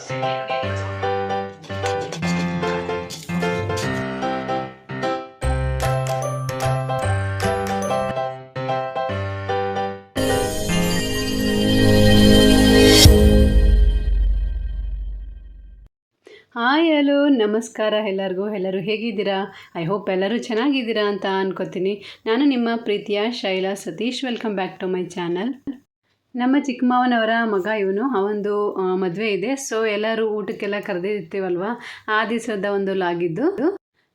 Hi hello, ನಮಸ್ಕಾರ ಎಲ್ಲರಿಗೂ. ಎಲ್ಲರೂ ಹೇಗಿದ್ದೀರಾ? ಐ ಹೋಪ್ ಎಲ್ಲರೂ ಚೆನ್ನಾಗಿದ್ದೀರಾ ಅಂತ ಅನ್ಕೋತೀನಿ. ನಾನು ನಿಮ್ಮ ಪ್ರೀತಿಯ Shaila Satish. Welcome back to my channel ನಮ್ಮ ಚಿಕ್ಕಮ್ಮವನವರ ಮಗ ಇವನು ಅವನದು ಮದುವೆ ಇದೆ. ಸೊ ಎಲ್ಲರೂ ಊಟಕ್ಕೆಲ್ಲ ಕರೆದಿರ್ತೀವಲ್ವ? ಆ ದಿವಸದ ಒಂದು ಲಾಗಿದ್ದು.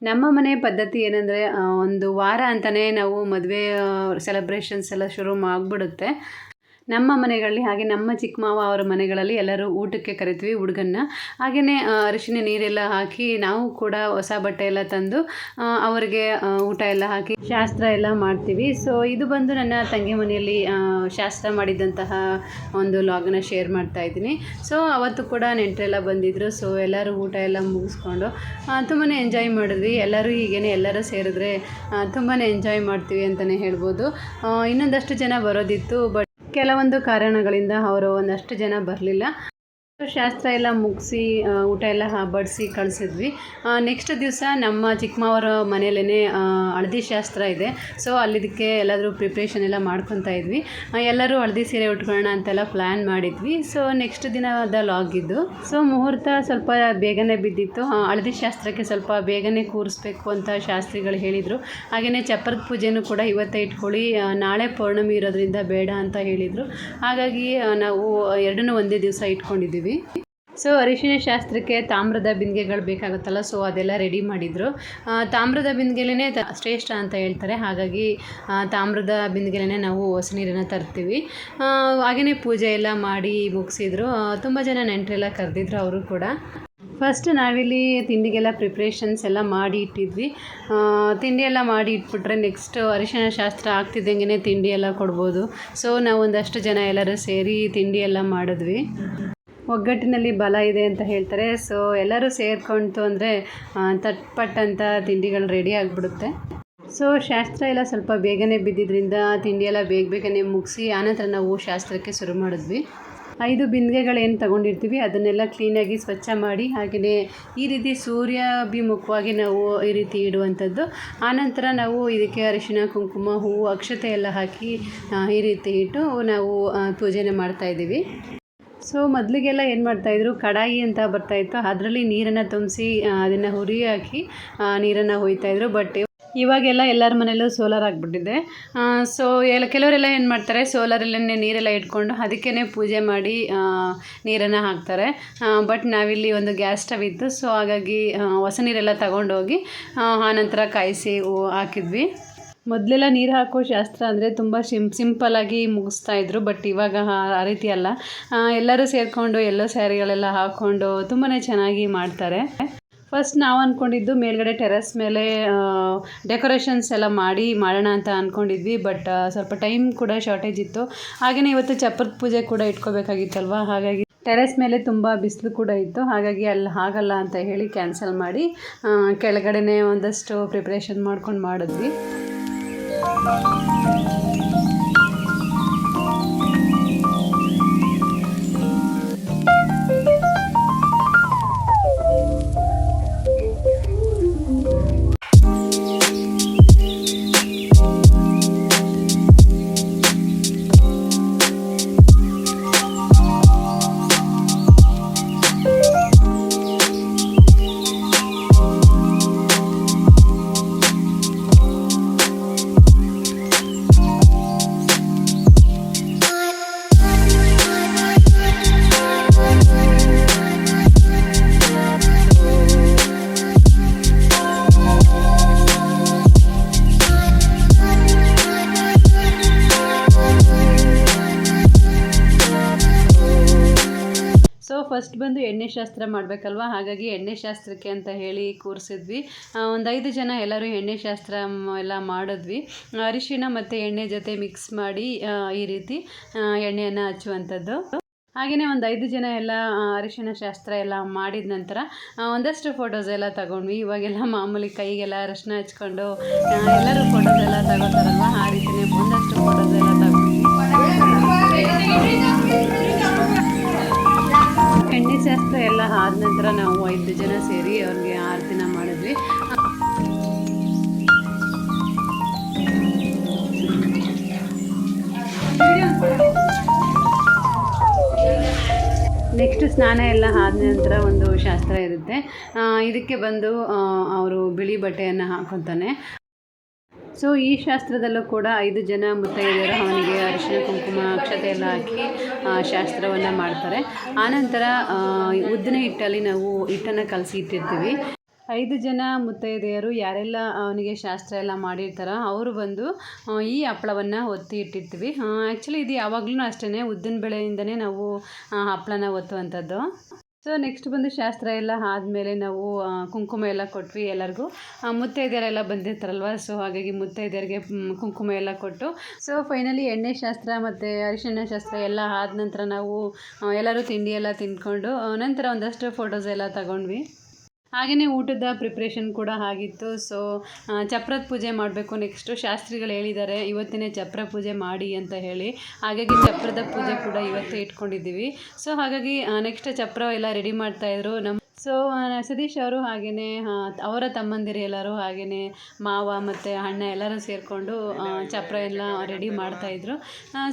ನಮ್ಮ ಮನೆ ಪದ್ಧತಿ ಏನಂದರೆ ಒಂದು ವಾರ ಅಂತಲೇ ನಾವು ಮದುವೆ ಸೆಲೆಬ್ರೇಷನ್ಸ್ ಎಲ್ಲ ಶುರು ಆಗಿಬಿಡುತ್ತೆ ನಮ್ಮ ಮನೆಗಳಲ್ಲಿ ಹಾಗೆ ನಮ್ಮ ಚಿಕ್ಕ ಮಾವ ಅವರ ಮನೆಗಳಲ್ಲಿ ಎಲ್ಲರೂ ಊಟಕ್ಕೆ ಕರಿತೀವಿ ಹುಡುಗನ್ನ. ಹಾಗೆಯೇ ಅರಿಶಿನ ನೀರೆಲ್ಲ ಹಾಕಿ ನಾವು ಕೂಡ ಹೊಸ ಬಟ್ಟೆ ಎಲ್ಲ ತಂದು ಅವರಿಗೆ ಊಟ ಎಲ್ಲ ಹಾಕಿ ಶಾಸ್ತ್ರ ಎಲ್ಲ ಮಾಡ್ತೀವಿ. ಸೊ ಇದು ಬಂದು ನನ್ನ ತಂಗಿ ಮನೆಯಲ್ಲಿ ಶಾಸ್ತ್ರ ಮಾಡಿದಂತಹ ಒಂದು ಲಾಗನ್ನ ಶೇರ್ ಮಾಡ್ತಾ ಇದ್ದೀನಿ. ಸೊ ಅವತ್ತು ಕೂಡ ನೆಂಟರೆಲ್ಲ ಬಂದಿದ್ದರು ಸೊ ಎಲ್ಲರೂ ಊಟ ಎಲ್ಲ ಮುಗಿಸ್ಕೊಂಡು ತುಂಬಾ ಎಂಜಾಯ್ ಮಾಡಿದ್ವಿ. ಎಲ್ಲರೂ ಹೀಗೇನೆ ಎಲ್ಲರೂ ಸೇರಿದ್ರೆ ತುಂಬಾ ಎಂಜಾಯ್ ಮಾಡ್ತೀವಿ ಅಂತಲೇ ಹೇಳ್ಬೋದು. ಇನ್ನೊಂದಷ್ಟು ಜನ ಬರೋದಿತ್ತು ಬಟ್ ಕೆಲವೊಂದು ಕಾರಣಗಳಿಂದ ಅವರು ಒಂದಷ್ಟು ಜನ ಬರಲಿಲ್ಲ. ಶಾಸ್ತ್ರ ಎಲ್ಲ ಮುಗಿಸಿ ಊಟ ಎಲ್ಲ ಬಡಿಸಿ ಕಳಿಸಿದ್ವಿ. ನೆಕ್ಸ್ಟ್ ದಿವಸ ನಮ್ಮ ಚಿಕ್ಕಮ್ಮವರ ಮನೆಯಲ್ಲೇ ಹಳದಿ ಶಾಸ್ತ್ರ ಇದೆ. ಸೊ ಅಲ್ಲಿದ್ದಕ್ಕೆ ಎಲ್ಲಾದರೂ ಪ್ರಿಪ್ರೇಷನ್ ಎಲ್ಲ ಮಾಡ್ಕೊತಾ ಇದ್ವಿ. ಎಲ್ಲರೂ ಹಳದಿ ಸೀರೆ ಉಟ್ಕೊಳ್ಳೋಣ ಅಂತೆಲ್ಲ ಪ್ಲ್ಯಾನ್ ಮಾಡಿದ್ವಿ. ಸೊ ನೆಕ್ಸ್ಟ್ ದಿನದ ಲಾಗ್ ಇದು. ಸೊ ಮುಹೂರ್ತ ಸ್ವಲ್ಪ ಬೇಗನೆ ಬಿದ್ದಿತ್ತು. ಹಳದಿ ಶಾಸ್ತ್ರಕ್ಕೆ ಸ್ವಲ್ಪ ಬೇಗನೆ ಕೂರಿಸ್ಬೇಕು ಅಂತ ಶಾಸ್ತ್ರಿಗಳು ಹೇಳಿದರು. ಹಾಗೆಯೇ ಚಪ್ಪರದ ಪೂಜೆನೂ ಕೂಡ ಇವತ್ತೇ ಇಟ್ಕೊಳ್ಳಿ. ನಾಳೆ ಪೌರ್ಣಮಿ ಇರೋದ್ರಿಂದ ಬೇಡ ಅಂತ ಹೇಳಿದರು. ಹಾಗಾಗಿ ನಾವು ಎರಡನ್ನೂ ಒಂದೇ ದಿವಸ ಇಟ್ಕೊಂಡಿದ್ದೀವಿ. ಸೊ ಅರಿಶಿನ ಶಾಸ್ತ್ರಕ್ಕೆ ತಾಮ್ರದ ಬಿಂದಿಗೆಗಳು ಬೇಕಾಗುತ್ತಲ್ಲ ಸೊ ಅದೆಲ್ಲ ರೆಡಿ ಮಾಡಿದರು. ತಾಮ್ರದ ಬಿಂದಿಗೆಲೇ ಶ್ರೇಷ್ಠ ಅಂತ ಹೇಳ್ತಾರೆ. ಹಾಗಾಗಿ ತಾಮ್ರದ ಬಿಂದಿಗೆಲೇ ನಾವು ಹೊಸ ನೀರನ್ನು ತರ್ತೀವಿ. ಹಾಗೆಯೇ ಪೂಜೆ ಎಲ್ಲ ಮಾಡಿ ಮುಗಿಸಿದ್ರು. ತುಂಬ ಜನ ನೆಂಟರೆಲ್ಲ ಕರೆದಿದ್ರು ಅವರು ಕೂಡ. ಫಸ್ಟ್ ನಾವಿಲ್ಲಿ ತಿಂಡಿಗೆಲ್ಲ ಪ್ರಿಪ್ರೇಷನ್ಸ್ ಎಲ್ಲ ಮಾಡಿ ಇಟ್ಟಿದ್ವಿ. ತಿಂಡಿ ಎಲ್ಲ ಮಾಡಿ ಇಟ್ಬಿಟ್ರೆ ನೆಕ್ಸ್ಟ್ ಅರಿಶಿನ ಶಾಸ್ತ್ರ ಆಗ್ತಿದ್ದಂಗೆ ತಿಂಡಿ ಎಲ್ಲ ಕೊಡ್ಬೋದು. ಸೊ ನಾವು ಒಂದಷ್ಟು ಜನ ಎಲ್ಲರೂ ಸೇರಿ ತಿಂಡಿ ಎಲ್ಲ ಮಾಡಿದ್ವಿ. ಒಗ್ಗಟ್ಟಿನಲ್ಲಿ ಬಲ ಇದೆ ಅಂತ ಹೇಳ್ತಾರೆ. ಸೊ ಎಲ್ಲರೂ ಸೇರ್ಕೊಂತು ಅಂದರೆ ತಟ್ಪಟ್ಟಂಥ ತಿಂಡಿಗಳು ರೆಡಿ ಆಗಿಬಿಡುತ್ತೆ. ಸೊ ಶಾಸ್ತ್ರ ಎಲ್ಲ ಸ್ವಲ್ಪ ಬೇಗನೆ ಬಿದ್ದಿದ್ದರಿಂದ ತಿಂಡಿ ಎಲ್ಲ ಬೇಗ ಬೇಗನೆ ಮುಗಿಸಿ, ಆನಂತರ ನಾವು ಶಾಸ್ತ್ರಕ್ಕೆ ಶುರು ಮಾಡಿದ್ವಿ. ಐದು ಬಿಂದಿಗೆಗಳೇನು ತಗೊಂಡಿರ್ತೀವಿ, ಅದನ್ನೆಲ್ಲ ಕ್ಲೀನಾಗಿ ಸ್ವಚ್ಛ ಮಾಡಿ, ಹಾಗೆಯೇ ಈ ರೀತಿ ಸೂರ್ಯಾಭಿಮುಖವಾಗಿ ನಾವು ಈ ರೀತಿ ಇಡುವಂಥದ್ದು. ಆನಂತರ ನಾವು ಇದಕ್ಕೆ ಅರಿಶಿನ, ಕುಂಕುಮ, ಹೂವು, ಅಕ್ಷತೆ ಎಲ್ಲ ಹಾಕಿ ಈ ರೀತಿ ಇಟ್ಟು ನಾವು ಪೂಜೆನ ಮಾಡ್ತಾಯಿದ್ದೀವಿ ಸೊ ಮೊದಲಿಗೆಲ್ಲ ಏನು ಮಾಡ್ತಾಯಿದ್ರು ಕಡಾಯಿ ಅಂತ ಬರ್ತಾಯಿತ್ತು ಅದರಲ್ಲಿ ನೀರನ್ನು ತುಂಬಿಸಿ ಅದನ್ನು ಹುರಿ ಹಾಕಿ ನೀರನ್ನು ಹೊಯ್ತಾಯಿದ್ರು ಬಟ್ ಇವಾಗೆಲ್ಲ ಎಲ್ಲರ ಮನೆಯಲ್ಲೂ ಸೋಲಾರ್ ಆಗಿಬಿಟ್ಟಿದೆ. ಸೊ ಎಲ್ಲ ಕೆಲವರೆಲ್ಲ ಏನು ಮಾಡ್ತಾರೆ? ಸೋಲಾರಲ್ಲೇ ನೀರೆಲ್ಲ ಇಟ್ಕೊಂಡು ಅದಕ್ಕೇ ಪೂಜೆ ಮಾಡಿ ನೀರನ್ನು ಹಾಕ್ತಾರೆ. ಬಟ್ ನಾವಿಲ್ಲಿ ಒಂದು ಗ್ಯಾಸ್ ಸ್ಟವ್ ಇತ್ತು. ಸೊ ಹಾಗಾಗಿ ಹೊಸ ನೀರೆಲ್ಲ ತಗೊಂಡೋಗಿ ಆನಂತರ ಕಾಯಿಸಿ ಹಾಕಿದ್ವಿ. ಮೊದಲೆಲ್ಲ ನೀರು ಹಾಕೋ ಶಾಸ್ತ್ರ ಅಂದರೆ ತುಂಬ ಸಿಂ ಸಿಂಪಲ್ಲಾಗಿ ಮುಗಿಸ್ತಾ ಇದ್ರು ಬಟ್ ಇವಾಗ ಆ- ರೀತಿ ಅಲ್ಲ. ಎಲ್ಲರೂ ಸೇರಿಕೊಂಡು ಎಲ್ಲೋ ಸ್ಯಾರಿಗಳೆಲ್ಲ ಹಾಕ್ಕೊಂಡು ತುಂಬಾ ಚೆನ್ನಾಗಿ ಮಾಡ್ತಾರೆ. ಫಸ್ಟ್ ನಾವು ಅಂದ್ಕೊಂಡಿದ್ದು ಮೇಲ್ಗಡೆ ಟೆರೆಸ್ ಮೇಲೆ ಡೆಕೋರೇಷನ್ಸ್ ಎಲ್ಲ ಮಾಡಿ ಮಾಡೋಣ ಅಂತ ಅಂದ್ಕೊಂಡಿದ್ವಿ ಬಟ್ ಸ್ವಲ್ಪ ಟೈಮ್ ಕೂಡ ಶಾರ್ಟೇಜ್ ಇತ್ತು. ಹಾಗೆಯೇ ಇವತ್ತು ಚಪ್ಪರದ ಪೂಜೆ ಕೂಡ ಇಟ್ಕೋಬೇಕಾಗಿತ್ತಲ್ವ? ಹಾಗಾಗಿ ಟೆರೆಸ್ ಮೇಲೆ ತುಂಬ ಬಿಸಿಲು ಕೂಡ ಇತ್ತು. ಹಾಗಾಗಿ ಅಲ್ಲಿ ಆಗಲ್ಲ ಅಂತ ಹೇಳಿ ಕ್ಯಾನ್ಸಲ್ ಮಾಡಿ ಕೆಳಗಡೆನೇ ಒಂದಷ್ಟು ಪ್ರಿಪ್ರೇಷನ್ ಮಾಡ್ಕೊಂಡು ಮಾಡಿದ್ವಿ. Thank you. ಫಸ್ಟ್ ಬಂದು ಎಣ್ಣೆ ಶಾಸ್ತ್ರ ಮಾಡಬೇಕಲ್ವಾ? ಹಾಗಾಗಿ ಎಣ್ಣೆ ಶಾಸ್ತ್ರಕ್ಕೆ ಅಂತ ಹೇಳಿ ಕೂರಿಸಿದ್ವಿ. ಒಂದು ಐದು ಜನ ಎಲ್ಲರೂ ಎಣ್ಣೆ ಶಾಸ್ತ್ರ ಎಲ್ಲ ಮಾಡಿದ್ವಿ. ಅರಿಶಿನ ಮತ್ತು ಎಣ್ಣೆ ಜೊತೆ ಮಿಕ್ಸ್ ಮಾಡಿ ಈ ರೀತಿ ಎಣ್ಣೆಯನ್ನು ಹಚ್ಚುವಂಥದ್ದು. ಹಾಗೆಯೇ ಒಂದು ಐದು ಜನ ಎಲ್ಲ ಅರಿಶಿನ ಶಾಸ್ತ್ರ ಎಲ್ಲ ಮಾಡಿದ ನಂತರ ಒಂದಷ್ಟು ಫೋಟೋಸ್ ಎಲ್ಲ ತಗೊಂಡ್ವಿ. ಇವಾಗೆಲ್ಲ ಮಾಮೂಲಿ ಕೈಗೆಲ್ಲ ಅರಿಶಿನ ಹಚ್ಕೊಂಡು ಎಲ್ಲರೂ ಫೋಟೋಸ್ ಎಲ್ಲ ತಗೋತಾರಲ್ವ? ಆ ರೀತಿಯೇ ಒಂದಷ್ಟು ಫೋಟೋಸ್ ಎಲ್ಲ ತಗೊಂಡ್ವಿ. ಆದ ನಂತರ ನಾವು ಐದು ಜನ ಸೇರಿ ಅವ್ರಿಗೆ ದಿನ ಮಾಡಿದ್ವಿ. ನೆಕ್ಸ್ಟ್ ಸ್ನಾನ ಎಲ್ಲ ಆದ ನಂತರ ಒಂದು ಶಾಸ್ತ್ರ ಇರುತ್ತೆ. ಇದಕ್ಕೆ ಬಂದು ಅವರು ಬಿಳಿ ಬಟ್ಟೆಯನ್ನು ಹಾಕೊತಾನೆ. ಸೊ ಈ ಶಾಸ್ತ್ರದಲ್ಲೂ ಕೂಡ ಐದು ಜನ ಮುತ್ತೈದೆಯರು ಅವನಿಗೆ ಅರಿಶಿನ, ಕುಂಕುಮ, ಅಕ್ಷತೆ ಎಲ್ಲ ಹಾಕಿ ಶಾಸ್ತ್ರವನ್ನು ಮಾಡ್ತಾರೆ. ಆನಂತರ ಉದ್ದಿನ ಹಿಟ್ಟಲ್ಲಿ ನಾವು ಹಿಟ್ಟನ್ನು ಕಲಸಿ ಇಟ್ಟಿರ್ತೀವಿ. ಐದು ಜನ ಮುತ್ತೈದೆಯರು ಯಾರೆಲ್ಲ ಅವನಿಗೆ ಶಾಸ್ತ್ರ ಎಲ್ಲ ಮಾಡಿರ್ತಾರೋ ಅವರು ಬಂದು ಈ ಹಪ್ಪಳವನ್ನು ಒತ್ತಿ ಇಟ್ಟಿರ್ತೀವಿ. ಆ್ಯಕ್ಚುಲಿ ಇದು ಯಾವಾಗಲೂ ಅಷ್ಟೇ ಉದ್ದಿನ ಬೆಳೆಯಿಂದನೇ ನಾವು ಹಪ್ಪಳನ ಒತ್ತುವಂಥದ್ದು. ಸೊ ನೆಕ್ಸ್ಟ್ ಬಂದು ಶಾಸ್ತ್ರ ಎಲ್ಲ ಆದಮೇಲೆ ನಾವು ಕುಂಕುಮ ಎಲ್ಲ ಕೊಟ್ವಿ ಎಲ್ಲರಿಗೂ. ಮುತ್ತೈದೆಯರೆಲ್ಲ ಬಂದಿರ್ತಾರಲ್ವ? ಸೊ ಹಾಗಾಗಿ ಮುತ್ತೈದೆಯರಿಗೆ ಕುಂಕುಮ ಎಲ್ಲ ಕೊಟ್ಟು. ಸೊ ಫೈನಲಿ ಎಣ್ಣೆ ಶಾಸ್ತ್ರ ಮತ್ತು ಅರಿಶಿಣ ಶಾಸ್ತ್ರ ಎಲ್ಲ ಆದ ನಂತರ ನಾವು ಎಲ್ಲರೂ ತಿಂಡಿ ಎಲ್ಲ ತಿಂದ್ಕೊಂಡು ನಂತರ ಒಂದಷ್ಟು ಫೋಟೋಸ್ ಎಲ್ಲ ತಗೊಂಡ್ವಿ. ಹಾಗೆಯೇ ಊಟದ ಪ್ರಿಪ್ರೇಷನ್ ಕೂಡ ಆಗಿತ್ತು. ಸೊ ಚಪ್ರದ ಪೂಜೆ ಮಾಡಬೇಕು. ನೆಕ್ಸ್ಟು ಶಾಸ್ತ್ರಿಗಳು ಹೇಳಿದ್ದಾರೆ, ಇವತ್ತಿನೇ ಚಪ್ರ ಪೂಜೆ ಮಾಡಿ ಅಂತ ಹೇಳಿ. ಹಾಗಾಗಿ ಚಪ್ರದ ಪೂಜೆ ಕೂಡ ಇವತ್ತೇ ಇಟ್ಕೊಂಡಿದ್ದೀವಿ. ಸೊ ಹಾಗಾಗಿ ನೆಕ್ಸ್ಟ್ ಚಪ್ರ ಎಲ್ಲ ರೆಡಿ ಮಾಡ್ತಾಯಿದ್ರು ನಮ್ಮ ಸೊ ಸತೀಶ್ ಅವರು ಹಾಗೆಯೇ ಅವರ ತಮ್ಮಂದಿರು ಎಲ್ಲರೂ ಹಾಗೆಯೇ ಮಾವ ಮತ್ತು ಅಣ್ಣ ಎಲ್ಲರೂ ಸೇರಿಕೊಂಡು ಚಪ್ರ ಎಲ್ಲ ರೆಡಿ ಮಾಡ್ತಾಯಿದ್ರು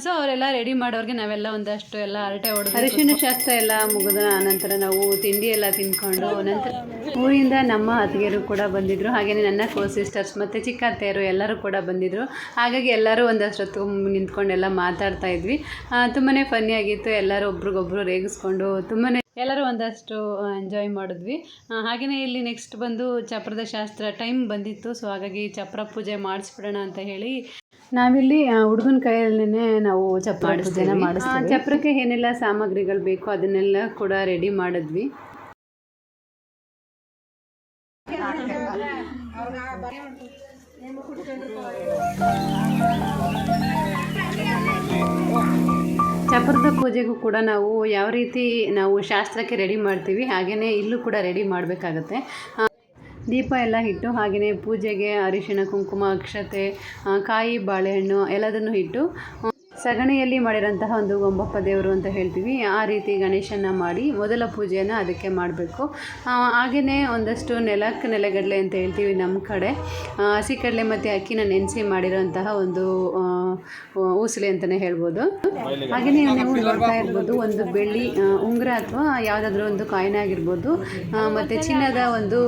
ಸೊ ಅವರೆಲ್ಲ ರೆಡಿ ಮಾಡೋರಿಗೆ ನಾವೆಲ್ಲ ಒಂದಷ್ಟು ಎಲ್ಲ ಹರಟೆ ಹೊಡೆದು ಅರಿಶಿನ ಶಾಸ್ತ್ರ ಎಲ್ಲ ಮುಗಿದ ನಂತರ ನಾವು ತಿಂಡಿ ಎಲ್ಲ ತಿಂದ್ಕೊಂಡು ನಂತರ ಊರಿಂದ ನಮ್ಮ ಅತ್ತಿಗೆರು ಕೂಡ ಬಂದಿದ್ದರು ಹಾಗೆಯೇ ನನ್ನ ಕೋ ಸಿಸ್ಟರ್ಸ್ ಮತ್ತು ಚಿಕ್ಕ ಅತ್ತೆಯರು ಎಲ್ಲರೂ ಕೂಡ ಬಂದಿದ್ದರು ಹಾಗಾಗಿ ಎಲ್ಲರೂ ಒಂದಷ್ಟು ಹೊತ್ತು ನಿಂತ್ಕೊಂಡೆಲ್ಲ ಮಾತಾಡ್ತಾ ಇದ್ವಿ. ತುಂಬಾ ಫನ್ನಿಯಾಗಿತ್ತು ಎಲ್ಲರೂ ಒಬ್ರಿಗೊಬ್ರು ರೇಗಿಸ್ಕೊಂಡು ತುಂಬಾ ಎಲ್ಲರೂ ಒಂದಷ್ಟು ಎಂಜಾಯ್ ಮಾಡಿದ್ವಿ. ಹಾಗೆಯೇ ಇಲ್ಲಿ ನೆಕ್ಸ್ಟ್ ಬಂದು ಚಪ್ರದ ಶಾಸ್ತ್ರ ಟೈಮ್ ಬಂದಿತ್ತು ಸೊ ಹಾಗಾಗಿ ಚಪ್ರ ಪೂಜೆ ಮಾಡಿಸ್ಬಿಡೋಣ ಅಂತ ಹೇಳಿ ನಾವಿಲ್ಲಿ ಹುಡುಗನ ಕೈಯಲ್ಲೇ ನಾವು ಚಪ್ರ ಪೂಜೆನ ಮಾಡಿಸ್ತೀವಿ. ಚಪ್ರಕ್ಕೆ ಏನೆಲ್ಲ ಸಾಮಗ್ರಿಗಳು ಬೇಕು ಅದನ್ನೆಲ್ಲ ಕೂಡ ರೆಡಿ ಮಾಡಿದ್ವಿ. ಚಪ್ರದ ಪೂಜೆಗೂ ಕೂಡ ನಾವು ಯಾವ ರೀತಿ ನಾವು ಶಾಸ್ತ್ರಕ್ಕೆ ರೆಡಿ ಮಾಡ್ತೀವಿ ಹಾಗೆಯೇ ಇಲ್ಲೂ ಕೂಡ ರೆಡಿ ಮಾಡಬೇಕಾಗತ್ತೆ. ದೀಪ ಎಲ್ಲ ಇಟ್ಟು ಹಾಗೆಯೇ ಪೂಜೆಗೆ ಅರಿಶಿಣ, ಕುಂಕುಮ, ಅಕ್ಷತೆ ಕಾಯಿ, ಬಾಳೆಹಣ್ಣು ಎಲ್ಲದನ್ನು ಇಟ್ಟು ಸಗಣಿಯಲ್ಲಿ ಮಾಡಿರೋಂತಹ ಒಂದು ಗೊಂಬಪ್ಪ ದೇವರು ಅಂತ ಹೇಳ್ತೀವಿ. ಆ ರೀತಿ ಗಣೇಶನ ಮಾಡಿ ಮೊದಲ ಪೂಜೆಯನ್ನು ಅದಕ್ಕೆ ಮಾಡಬೇಕು. ಹಾಗೆಯೇ ಒಂದಷ್ಟು ನೆಲಕ್ಕೆ ನೆಲೆಗಡಲೆ ಅಂತ ಹೇಳ್ತೀವಿ ನಮ್ಮ ಕಡೆ. ಹಸಿ ಕಡಲೆ ಮತ್ತು ಅಕ್ಕಿನ ನೆನೆಸಿ ಮಾಡಿರೋಂತಹ ಒಂದು ಊಸಲಿ ಅಂತಲೇ ಹೇಳ್ಬೋದು. ಹಾಗೆಯೇ ನೀವು ನೋಡ್ತಾ ಇರ್ಬೋದು ಒಂದು ಬೆಳ್ಳಿ ಉಂಗುರ ಅಥವಾ ಯಾವುದಾದ್ರೂ ಒಂದು ಕಾಯಿನ್ ಆಗಿರ್ಬೋದು ಮತ್ತು ಚಿನ್ನದ ಒಂದು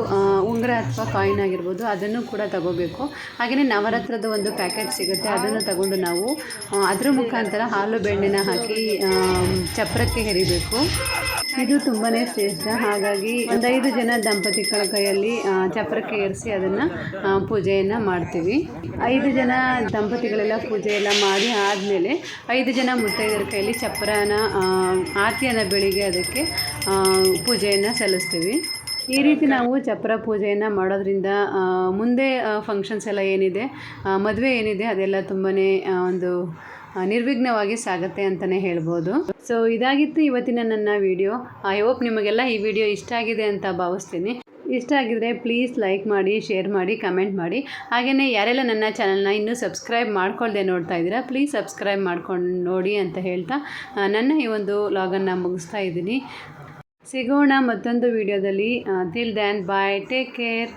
ಉಂಗುರ ಅಥವಾ ಕಾಯಿನ್ ಆಗಿರ್ಬೋದು ಅದನ್ನು ಕೂಡ ತಗೋಬೇಕು. ಹಾಗೆಯೇ ನವರತ್ನದ ಒಂದು ಪ್ಯಾಕೆಟ್ ಸಿಗುತ್ತೆ ಅದನ್ನು ತಗೊಂಡು ನಾವು ಅದರ ಮುಖಾಂತರ ಹಾಲು ಬೆಣ್ಣೆನ ಹಾಕಿ ಚಪ್ರಕ್ಕೆ ಹೆರಿಬೇಕು. ಇದು ತುಂಬಾ ಶ್ರೇಷ್ಠ. ಹಾಗಾಗಿ ಒಂದೈದು ಜನ ದಂಪತಿಗಳ ಕೈಯಲ್ಲಿ ಚಪ್ರಕ್ಕೆ ಏರಿಸಿ ಅದನ್ನು ಪೂಜೆಯನ್ನು ಮಾಡ್ತೀವಿ. ಐದು ಜನ ದಂಪತಿಗಳೆಲ್ಲ ಪೂಜೆ ಎಲ್ಲ ಮಾಡಿ ಆದಮೇಲೆ ಐದು ಜನ ಮುತ್ತೈದರ ಕೈಯಲ್ಲಿ ಚಪ್ರನ ಆ, ಆರತಿಯನ್ನು ಬೆಳಿಗ್ಗೆ ಅದಕ್ಕೆ ಪೂಜೆಯನ್ನು ಸಲ್ಲಿಸ್ತೀವಿ. ಈ ರೀತಿ ನಾವು ಚಪ್ರ ಪೂಜೆಯನ್ನು ಮಾಡೋದ್ರಿಂದ ಮುಂದೆ ಫಂಕ್ಷನ್ಸ್ ಎಲ್ಲ ಏನಿದೆ ಮದುವೆ ಏನಿದೆ ಅದೆಲ್ಲ ತುಂಬಾ ಒಂದು ನಿರ್ವಿಘ್ನವಾಗಿ ಸಾಗುತ್ತೆ ಅಂತಲೇ ಹೇಳ್ಬೋದು. ಸೊ ಇದಾಗಿತ್ತು ಇವತ್ತಿನ ನನ್ನ ವಿಡಿಯೋ ಐ ಹೋಪ್ ನಿಮಗೆಲ್ಲ ಈ ವಿಡಿಯೋ ಇಷ್ಟ ಆಗಿದೆ ಅಂತ ಭಾವಿಸ್ತೀನಿ. ಇಷ್ಟ ಆಗಿದ್ರೆ ಪ್ಲೀಸ್ ಲೈಕ್ ಮಾಡಿ ಶೇರ್ ಮಾಡಿ ಕಮೆಂಟ್ ಮಾಡಿ. ಹಾಗೆಯೇ ಯಾರೆಲ್ಲ ನನ್ನ ಚಾನಲ್ನ ಇನ್ನೂ ಸಬ್ಸ್ಕ್ರೈಬ್ ಮಾಡ್ಕೊಳ್ಳದೆ ನೋಡ್ತಾ ಇದ್ದೀರಾ ಪ್ಲೀಸ್ ಸಬ್ಸ್ಕ್ರೈಬ್ ಮಾಡ್ಕೊಂಡು ನೋಡಿ ಅಂತ ಹೇಳ್ತಾ ನನ್ನ ಈ ಒಂದು ಲಾಗನ್ನು ಮುಗಿಸ್ತಾ ಇದ್ದೀನಿ. ಸಿಗೋಣ ಮತ್ತೊಂದು ವಿಡಿಯೋದಲ್ಲಿ till then bye take care